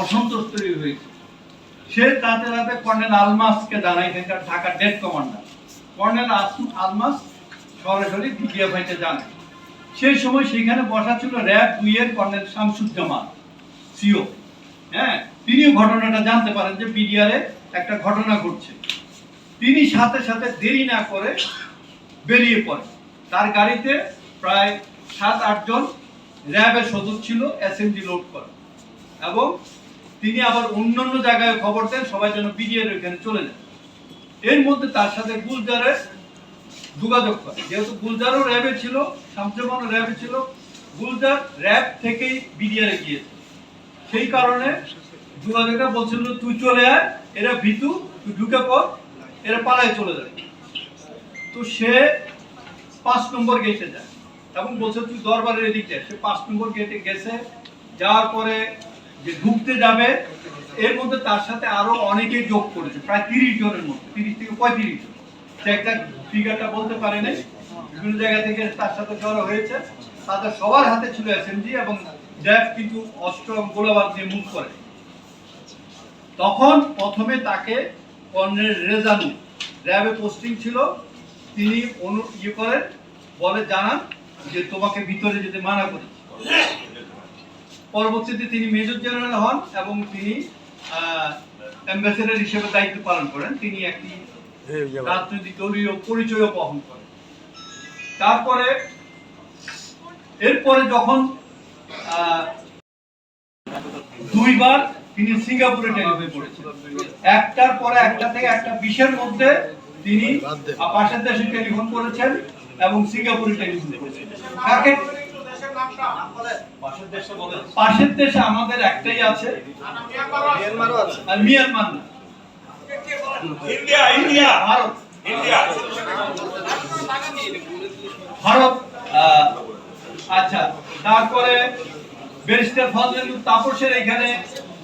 অসন্তোষ তৈরি হয়েছে। সে তাতে তাতে কর্নেল আলমাসকে জানায় এখানকার Dhaka det commander. Colonel Almas সরাসরি ডিজিএফআইতে জানায়। সেই সময় সেখানে বসা ছিল র্যাব দুই এর কর্নেল শামসুজ্জামান, সিও। হ্যাঁ তিনিও ঘটনাটা জানতে পারেন যে বিডিআরে একটা ঘটনা ঘটছে। তিনি সাথে সাথে দেরি না করে বেরিয়ে পড়ে তার গাড়িতে প্রায় সাত আটজন র্যাবের সদস্য ছিল এসএমজি লোড করে। এবং তিনি আবার অন্যান্য জায়গায় খবর দেন, সবাই যেন বিডিআর ওইখানে চলে যায়। এর মধ্যে তার সাথে গুলজারের যোগাযোগ করে যেহেতু গুলজারও র্যাবে ছিল, শামসুজ্জামানও র্যাবে ছিল, গুলজার র্যাব থেকেই বিডিআরে গিয়েছে। সেই কারণে যোগাযোগটা বলছিল, তুই চলে আয়, এরা ভীতু, তুই ঢুকে পর এরা পালায় চলে যাবে তো সে পাঁচ নম্বর গেটে যায় এবং বলছে, তুই দরবারের এদিকে সে পাঁচ নম্বর গেটে গেছে, যাওয়ার পরে যে ঢুকতে যাবে, এর মধ্যে তার সাথে আরও অনেকে যোগ করেছে, প্রায় তিরিশ জনের মধ্যে, তিরিশ থেকে পঁয়ত্রিশ জন। সে একটা ফিগারটা বলতে পারে নাই। বিভিন্ন জায়গা থেকে তার সাথে জড়ো হয়েছে। তাদের সবার হাতে ছিল এসএমজি এবং র্যাব কিন্তু অস্ত্র গোলাবাদ দিয়ে মুখ করে। তখন প্রথমে তাকে কর্নেল রেজানু র্যাবে পোস্টিং ছিল। তিনি অনু ইয়ে করেন, বলে জানান যে তোমাকে ভিতরে যেতে মানা করেছি। পরবর্তীতে তিনি মেজর জেনারেল হন এবং তিনি অ্যাম্বাসেডার হিসেবে দায়িত্ব পালন করেন। তিনি একটি রাজনৈতিক দলীয় পরিচয়ও বহন করেন। তারপরে এরপরে যখন দুইবার তিনি সিঙ্গাপুরে টেলিফোন করেছেন একটার পরে একটা থেকে একটা বিশের মধ্যে তিনি পাশের দেশে টেলিফোন করেছেন এবং সিঙ্গাপুরে টেলিফোন করেছেন। পাশের দেশে আমাদের একটাই আছে। আর মিয়ানমার না। India India. Bharat. India. Bharat আচ্ছা তারপরে ব্যারিস্টার ফজলুল তাপসের এখানে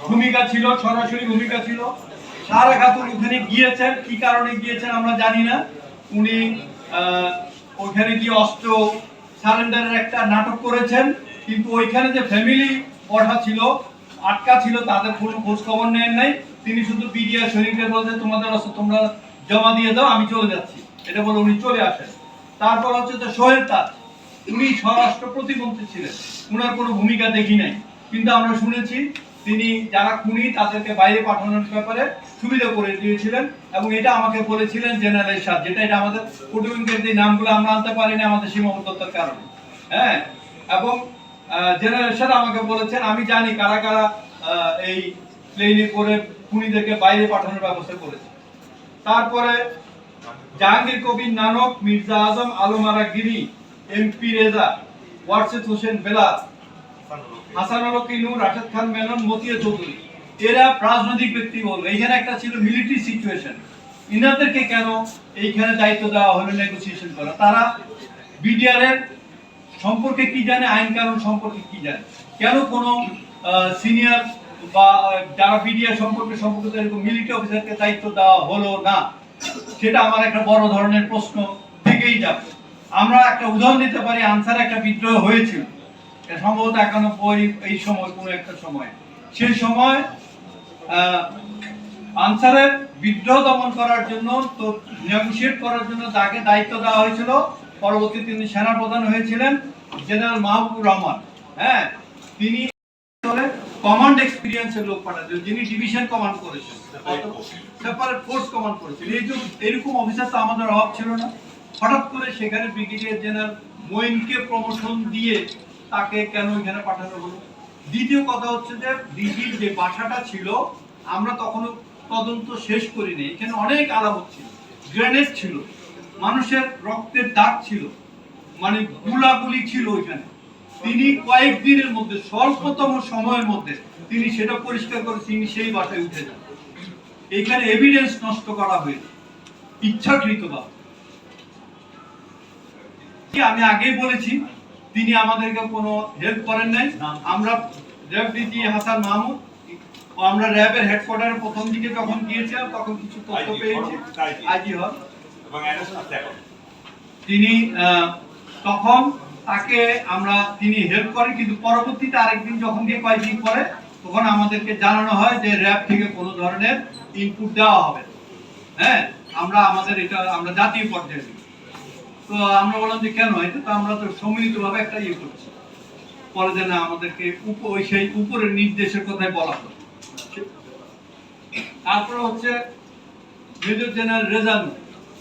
ভূমিকা ছিল সরাসরি ভূমিকা ছিল। সারা খাতুন ওখানে গিয়েছেন কি কারণে গিয়েছেন আমরা জানি না। উনি আহ, ওখানে গিয়ে অস্ত্র সারেন্ডারের একটা নাটক করেছেন। কিন্তু ওইখানে যে ফ্যামিলি পড়া ছিল, আটকা ছিল, তাদের কোনো খোঁজ খবর নেন নাই। তিনি শুধু বিডিআর শরীফের বলতে তোমাদের অস্ত্র তোমরা জমা দিয়ে দাও, আমি চলে যাচ্ছি। এটা বলে উনি চলে আসেন। তারপর হচ্ছে যে সোহেল তাজ, উনি স্বরাষ্ট্র প্রতিমন্ত্রী ছিলেন। উনার কোনো ভূমিকা দেখি নাই। কিন্তু আমরা শুনেছি, তিনি যারা খুনি, তাদেরকে বাইরে পাঠানোর ব্যাপারে সুবিধা করে দিয়েছিলেন এবং এটা আমাকে বলেছিলেন জেনারেল সাহ যেটা এটা আমাদের কুটুম্বের যে নামগুলো আমরা আনতে পারিনি আমাদের সীমাবদ্ধতার কারণে। হ্যাঁ? এবং জেনারেল সাহ আমাকে বলেছেন, আমি জানি কারা কারা এই প্লেনে করে খুনিদেরকে বাইরে পাঠানোর ব্যবস্থা করেছে। তারপরে জাহাঙ্গীর কবির নানক, মির্জা আজম, আলমারা গিরি, এমপি রেজা ওয়ারসেদ হোসেন বেলাল হাসান আলো কিনু রাশেদ খান মেনন, মতিয়া চৌধুরী। এরা রাজনৈতিক ব্যক্তি বলব এইখানে একটা ছিল মিলিটারি সিচুয়েশন ইনাদেরকে কেন এইখানে দায়িত্ব দেওয়া হলো নেগোসিয়েশন করা? তারা বিডিআর এর সম্পর্কে কি জানে? আইন কানুন সম্পর্কে কি জানে? কেন কোনো সিনিয়র বা যারা বিডিআর সম্পর্কে সম্পর্কিত এরকম মিলিটারি অফিসারকে দায়িত্ব দেওয়া হলো না, সেটা আমার একটা বড় ধরনের প্রশ্ন থেকেই যাবে। আমরা একটা উদাহরণ দিতে পারি, আনসার একটা বিদ্রোহ হয়েছিল। সম্ভবত একানব্বই এই সময়, কোনো একটা সময়। সেই সময় আনসারের বিদ্রোহ দমন করার জন্য, তো নেগোসিয়েট করার জন্য তাকে দায়িত্ব দেওয়া হয়েছিল। পরবর্তীতে তিনি সেনা প্রধান হয়েছিলেন জেনারেল মাহবুবুর রহমান। হ্যাঁ তিনি কমান্ড এক্সপিরিয়েন্সের লোক পাঠাতেন, যিনি ডিভিশন কমান্ড করেছেন। সেপারেট ফোর্স কমান্ড করেছেন। এই যে এরকম অফিসার তো আমাদের অভাব ছিল না। হঠাৎ করে সেখানে ব্রিগেডিয়ার জেনারেল মোইনকে প্রমোশন দিয়ে তাকে কেন এখানে পাঠানো হলো? দ্বিতীয় কথা হচ্ছে যে ডিজির যে বাসাটা ছিল, আমরা তখনও তদন্ত শেষ করিনি। এখানে অনেক আলাপ ছিল, গ্রেনেড ছিল। মানুষের রক্তের দাগ ছিল মানে গুলাগুলি ছিল ওইখানে। তিনি কয়েকদিনের মধ্যে স্বল্পতম সময়ের মধ্যে তিনি সেটা পরিষ্কার করে তিনি সেই বাসায় উঠে যান। এইখানে এভিডেন্স নষ্ট করা হয়েছে ইচ্ছাকৃতভাবে। আমি আগেই বলেছি তিনি আমাদেরকে কোনো হেল্প করেন নাই। আমরা র্যাব ডিজি হাসান মাহমুদ। আমরা র্যাবের হেডকোয়ার্টারে প্রথম দিকে যখন গিয়েছিলাম তখন কিছু তথ্য পেয়েছি। আইজি হল। তিনি তখন তাকে আমরা, তিনি হেল্প করেন, কিন্তু পরবর্তীতে আরেকদিন যখন গিয়ে পরে, তখন আমাদেরকে জানানো হয় যে র্যাব থেকে কোনো ধরনের ইনপুট দেওয়া হবে। হ্যাঁ আমরা আমাদের এটা, আমরা জাতীয় পর্যায়ে তো আমরা বললাম যে কেন এটা? তো আমরা তো সম্মিলিতভাবে একটা ইয়ে করছি। পরে যে না আমাদেরকে ওই সেই উপরের নির্দেশের কথাই বলা হলো তারপরে হচ্ছে মেজর জেনারেল রেজানু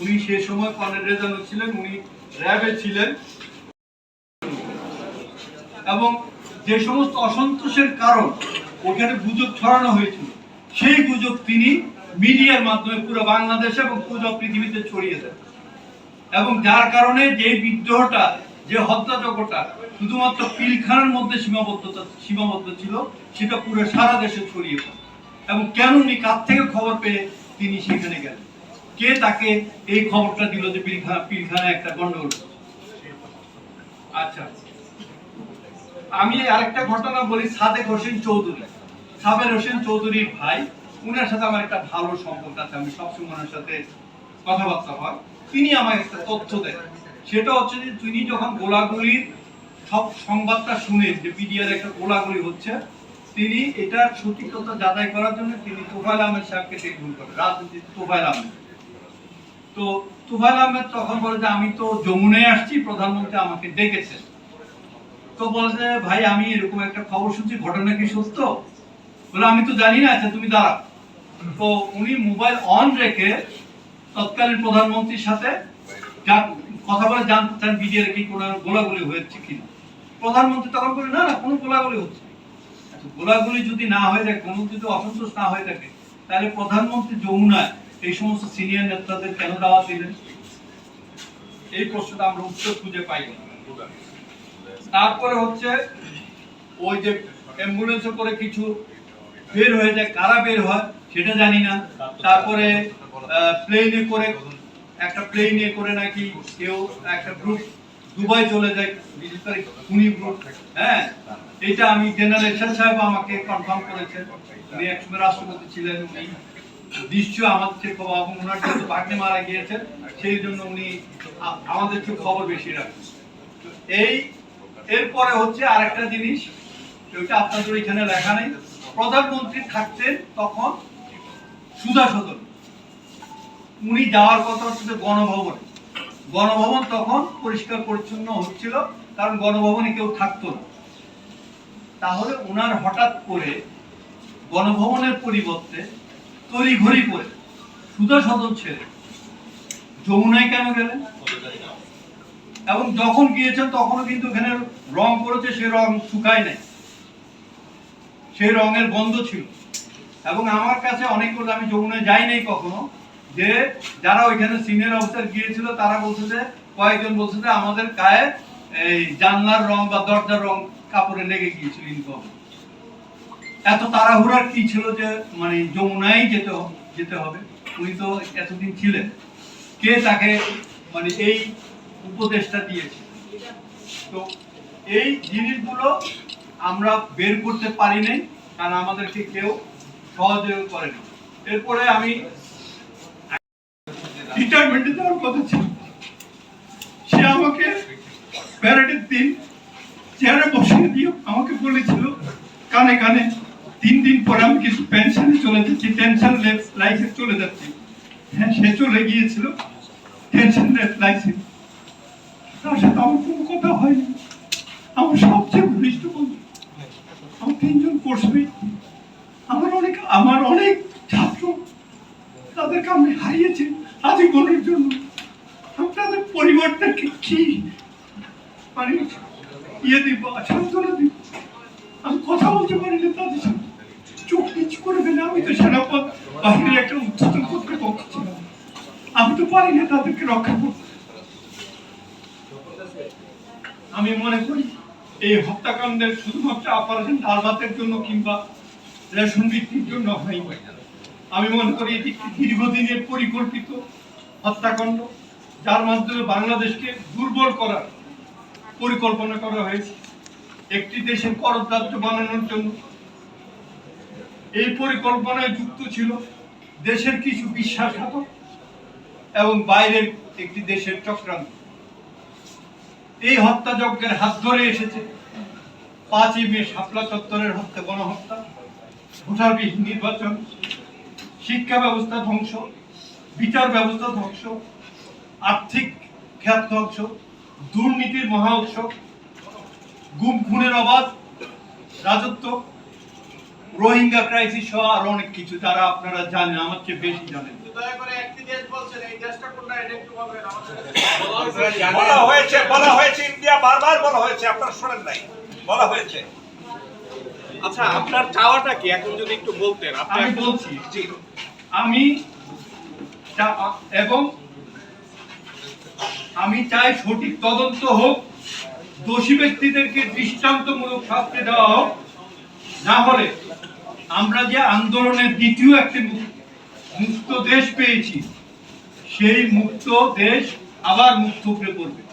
উনি সেই সময় কর্নেল রেজানু ছিলেন, উনি র্যাবে ছিলেন। এবং যে সমস্ত অসন্তোষের কারণ ওখানে গুজব ছড়ানো হয়েছিল, সেই গুজব তিনি মিডিয়ার মাধ্যমে পুরো বাংলাদেশে এবং পুরো পৃথিবীতে ছড়িয়ে দেন। এবং যার কারণে যে বিদ্রোহটা, যে হত্যাযজ্ঞটা শুধুমাত্র পিলখানার মধ্যে সীমাবদ্ধতা, সীমাবদ্ধ ছিল, সেটা পুরো সারা দেশে ছড়িয়ে পড়ে। এবং কেন উনি কার থেকে খবর পেয়ে তিনি সেখানে গেলেন? কে তাকে এই খবরটা দিল যে পিলখানা একটা গন্ডগোল? আচ্ছা। আমি আরেকটা ঘটনা বলি, সাদেক হোসেন চৌধুরী। সাবের হোসেন চৌধুরীর ভাই, উনার সাথে আমার একটা ভালো সম্পর্ক আছে, আমি সবসময় ওনার সাথে কথাবার্তা হয়। তিনি আমাকে একটা তথ্য দেন। সেটা হচ্ছে যে তিনি যখন গোলাগুলির সব সংবাদটা শুনেন যে পিডিআর একটা গোলাগুলি হচ্ছে, তিনি এটার সঠিকতা যাচাই করার জন্য তিনি তোফাইল আহমেদ সাহেবকে টেলিফোন করেন রাজনীতি তোফাইল আহমেদ। তো তোফাইল আহমেদ তখন বলে যে আমি তো যমুনায় আসছি প্রধানমন্ত্রী আমাকে ডেকেছেন তো বলছে ভাই আমি এরকম একটা খবর শুনছি ঘটনা কি সত্য? বলে আমি তো জানি না আচ্ছা তুমি দাঁড়াও। তো উনি মোবাইল অন রেখে তৎকালীন প্রধানমন্ত্রীর সাথে কথা বলে জানতে চান বিডিআর কি কোনো গোলাগুলি হয়েছে কিনা। প্রধানমন্ত্রী তখন বলে না না কোনো গোলাগুলি হচ্ছে আচ্ছা, গোলাগুলি যদি না হয়ে থাকে কোনো যদি অসন্তোষ না হয়ে থাকে তাহলে প্রধানমন্ত্রী যমুনায় এই সমস্ত সিনিয়র নেতাদের কেন দাওয়াত দিলেন? এই প্রশ্নটা আমরা উত্তর খুঁজে পাই তারপরে হচ্ছে ওই যে অ্যাম্বুলেন্সে করে কিছু বের হয়ে যায়, কারা বের হয় সেটা জানি না। তারপরে প্লেনে করে, একটা প্লেনে করে নাকি কেউ একটা গ্রুপ দুবাই চলে যায়, বিশেষ করে খুনি গ্রুপ হ্যাঁ? এটা আমি জেনারেল সাহেব আমাকে কনফার্ম করেছেন। উনি একসময় রাষ্ট্রপতি ছিলেন, উনি নিশ্চয় আমাদের চেয়ে খবর এবং ওনার যেহেতু ভাগ্নে মারা গিয়েছেন, সেই জন্য উনি আমাদের চেয়ে খবর বেশি রাখেন। এই, এরপরে হচ্ছে আরেকটা জিনিস ওইটা আপনাদের এখানে লেখা নেই। প্রধানমন্ত্রী থাকতেন তখন সুধা সদন। উনি যাওয়ার কথা হচ্ছে গণভবনে। গণভবন তখন পরিষ্কার পরিচ্ছন্ন হচ্ছিল, কারণ গণভবনে কেউ থাকতো না। তাহলে ওনার হঠাৎ করে গণভবনের পরিবর্তে তড়িঘড়ি করে সুধা সদন ছেড়ে। যমুনায় কেন গেলেন? এবং যখন গিয়েছেন, তখনও কিন্তু এখানে রং করেছে সে রং শুকায় নাই। সেই রঙের গন্ধ ছিল। এবং আমার কাছে অনেক করে আমি যমুনায় যাই নাই কখনো, যে যারা ওইখানে সিনিয়র অফিসার গিয়েছিল, তারা বলছে যে, কয়েকজন বলছে যে, আমাদের গায়ে এই জানলার রং বা দরজার রং কাপড়ে লেগে গিয়েছিল ইনকম এত তাড়াহুড়ার কি ছিল যে মানে যমুনায় যেতে যেতে হবে? উনি তো এতদিন ছিলেন। কে তাকে মানে এই উপদেশটা দিয়েছে? তো এই জিনিসগুলো আমরা বের করতে পারি নাই, কারণ আমাদেরকে কেউ সহযোগ করেনি এরপরে আমি রিটায়ারমেন্টে যাওয়ার কথা ছিল। সে আমাকে প্যারেডের দিন চেয়ারে বসিয়ে দিয়ে আমাকে বলেছিল, কানে কানে তিন দিন পরে আমি কিন্তু পেনশনে চলে যাচ্ছি টেনশন লাইফে চলে যাচ্ছি। হ্যাঁ সে চলে গিয়েছিল টেনশন লাইফে তার সাথে আমার কোনো কথা হয়নি। আমার সবচেয়ে ঘনিষ্ঠ বন্ধু। আমার তিনজন কোর্সমেট আমার অনেক আমার অনেক ছাত্র। তাদেরকে আমি হারিয়েছি আজীবনের জন্য। আমি তাদের পরিবারটাকে কি মানে ইয়ে দিব সান্ত্বনা দিব। আমি কথা বলতে পারি না তাদের সাথে। চোখ নিচু করে ফেলে, আমি তো সেনাপদ বাহিনীর একটা উচ্চতর কর্তৃপক্ষ ছিলাম। আমি তো পারি না তাদেরকে রক্ষা করতে। আমি মনে করি, এই হত্যাকাণ্ডের শুধুমাত্র অপারেশন ডাল ভাতের জন্য কিংবা রেশন বিক্রির জন্য হয়নি আমি মনে করি, এটি দীর্ঘদিনের পরিকল্পিত হত্যাকাণ্ড, যার মাধ্যমে বাংলাদেশকে দুর্বল করার পরিকল্পনা করা হয়েছে। একটি দেশের করদার্য বানানোর জন্য এই পরিকল্পনায় যুক্ত ছিল দেশের কিছু বিশ্বাসঘাতক এবং বাইরের একটি দেশের চক্রান্ত। এই হত্যাযজ্ঞের হাত ধরে এসেছে পাঁচই মে শাপলা চত্বরের হত্যা, গণহত্যা, ভোটারবিহীন নির্বাচন, শিক্ষা ব্যবস্থা ধ্বংস, বিচার ব্যবস্থা ধ্বংস, আর্থিক খ্যাত ধ্বংস, দুর্নীতির মহা উৎসব গুম, খুনের অবাধ, রাজত্ব রোহিঙ্গা ক্রাইসিস সহ আরও অনেক কিছু তারা আপনারা জানেন আমার চেয়ে বেশি জানেন। দয়া করে একটি দেশ বলছেন এই দেশটা কোনটা এটা একটু বলবেন আমাদের বলা হয়েছে বলা হয়েছে ইন্ডিয়া বারবার বলা হয়েছে আপনারা শোনেন নাই বলা হয়েছে। আচ্ছা আপনার চাওয়াটা কি? এখন যদি একটু বলতেন আপনি আমি বলছি জি। আমি এবং আমি চাই সঠিক তদন্ত হোক দোষী ব্যক্তিদেরকে দৃষ্টান্তমূলক শাস্তি দেওয়া হোক না হলে আমরা যে আন্দোলনের দ্বিতীয় একটি মুক্ত দেশ পেয়েছি, সেই মুক্ত দেশ আবার মুক্ত হয়ে পড়বে।